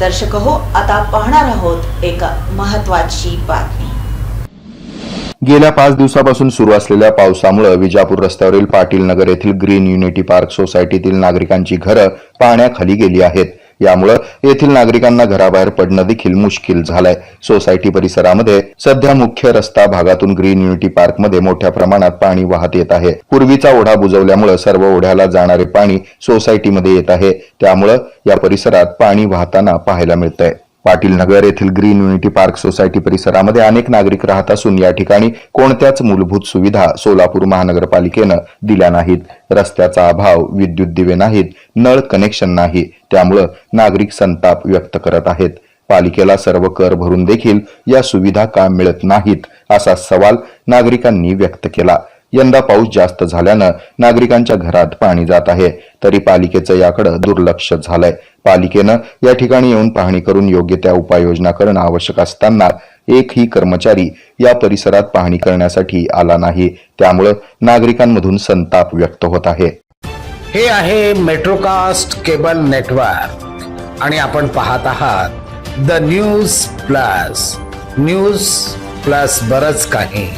दर्शक हो आता पाहणार आहोत एक महत्वाची बातमी. गेल्या पाच दिवसापासून सुरू असलेल्या पावसामुळे विजापूर रस्त्यावरील पाटील नगर येथील ग्रीन युनिटी पार्क सोसायटीतील नागरिकांची घरं पाण्याखाली गेली आहेत. यामुळे येथील नागरिकांना घराबाहेर पडणं देखील मुश्किल झालंय. सोसायटी परिसरामध्ये सध्या मुख्य रस्ता भागातून ग्रीन युनिटी पार्कमध्ये मोठ्या प्रमाणात पाणी वाहत येत आहे. पूर्वीचा ओढा बुजवल्यामुळे सर्व ओढ्याला जाणारे पाणी सोसायटीमध्ये येत आहे. त्यामुळे या परिसरात पाणी वाहताना पाहायला मिळतंय. पाटील नगर येथील ग्रीन युनिटी पार्क सोसायटी परिसरामध्ये अनेक नागरिक राहत असून या ठिकाणी कोणत्याच मूलभूत सुविधा सोलापूर महानगरपालिकेनं दिल्या नाहीत. रस्त्याचा अभाव विद्युत दिवे नाहीत नळ कनेक्शन नाही. त्यामुळं नागरिक संताप व्यक्त करत आहेत. पालिकेला सर्व कर भरून देखील या सुविधा का मिळत नाहीत असा सवाल नागरिकांनी व्यक्त केला. यंदा पाऊस जास्त झाल्यानं नागरिकांच्या घरात पाणी जात आहे. तरी पालिकेचं याकडे दुर्लक्ष झालंय. पालिकेनं या ठिकाणी येऊन पाहणी करून योग्य त्या उपाययोजना करणं आवश्यक असताना एकही कर्मचारी या परिसरात पाहणी करण्यासाठी आला नाही. त्यामुळं नागरिकांमधून संताप व्यक्त होत आहे. हे आहे मेट्रोकास्ट केबल नेटवर्क. आणि आपण पाहत आहात the news plus. News plus बरच काही.